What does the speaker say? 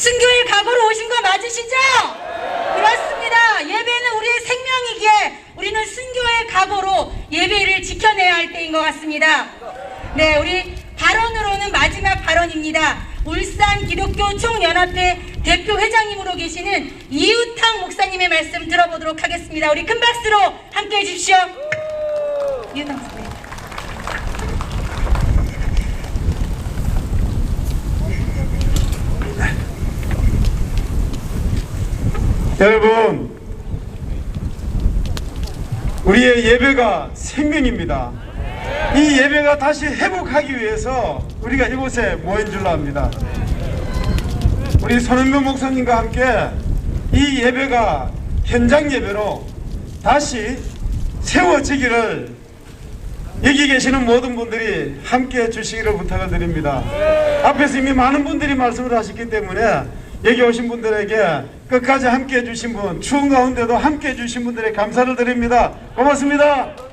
순교의 각오로 오신 거 맞으시죠? 그렇습니다. 예배는 우리의 생명이기에 우리는 순교의 각오로 예배를 지켜내야 할 때인 것 같습니다. 네, 우리 발언으로는 마지막 발언입니다. 울산 기독교 총연합회 대표 회장님으로 계시는 이우탕 목사님의 말씀 들어보도록 하겠습니다. 우리 큰 박수로 함께 해주십시오. 이우탕 목사님. 여러분, 우리의 예배가 생명입니다. 이 예배가 다시 회복하기 위해서 우리가 이곳에 모인 줄로 압니다. 우리 손은명 목사님과 함께 이 예배가 현장 예배로 다시 세워지기를 여기 계시는 모든 분들이 함께 해주시기를 부탁을 드립니다. 앞에서 이미 많은 분들이 말씀을 하셨기 때문에 여기 오신 분들에게 끝까지 함께 해주신 분, 추운 가운데도 함께 해주신 분들의 감사를 드립니다. 고맙습니다.